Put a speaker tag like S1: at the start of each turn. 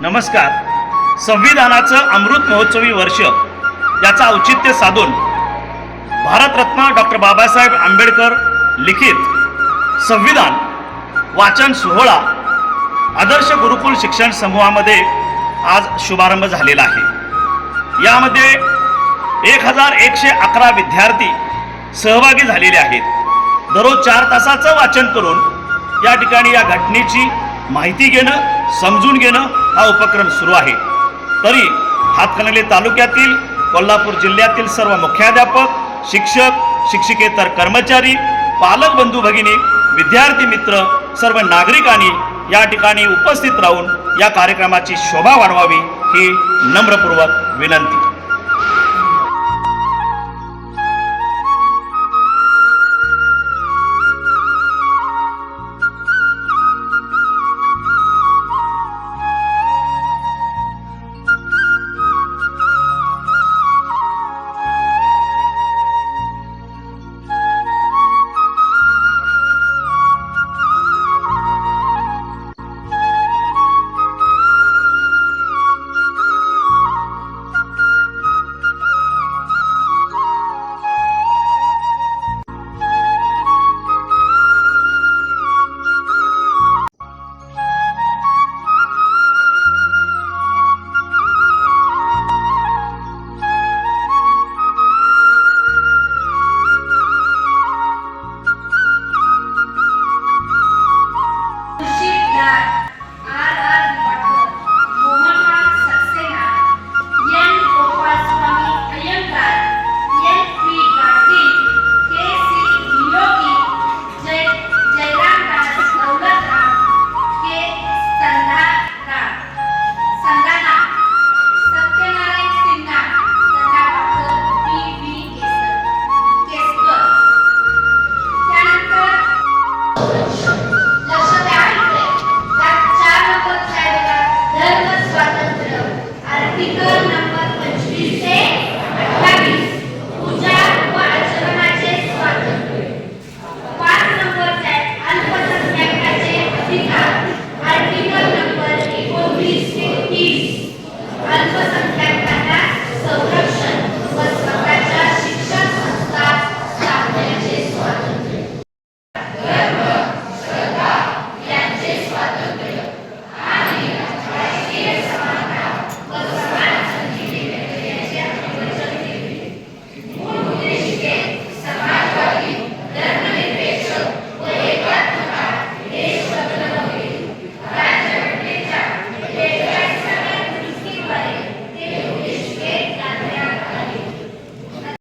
S1: नमस्कार. संविधानाचं अमृत महोत्सवी वर्ष याचं औचित्य साधून भारतरत्न डॉक्टर बाबासाहेब आंबेडकर लिखित संविधान वाचन सोहळा आदर्श गुरुकुल शिक्षण समूहामध्ये आज शुभारंभ झालेला आहे. यामध्ये एक हजार एकशे अकरा विद्यार्थी सहभागी झालेले आहेत. दररोज चार तासाचं वाचन करून या ठिकाणी या घटनेची माहिती घेणं समजून घेणं हा उपक्रम सुरू आहे. तरी हातकणंगले तालुक्यातील कोल्हापूर जिल्ह्यातील सर्व मुख्याध्यापक शिक्षक शिक्षिकेतर कर्मचारी पालक बंधू भगिनी विद्यार्थी मित्र सर्व नागरिकांनी या ठिकाणी उपस्थित राहून या कार्यक्रमाची शोभा वाढवावी ही नम्रपूर्वक विनंती.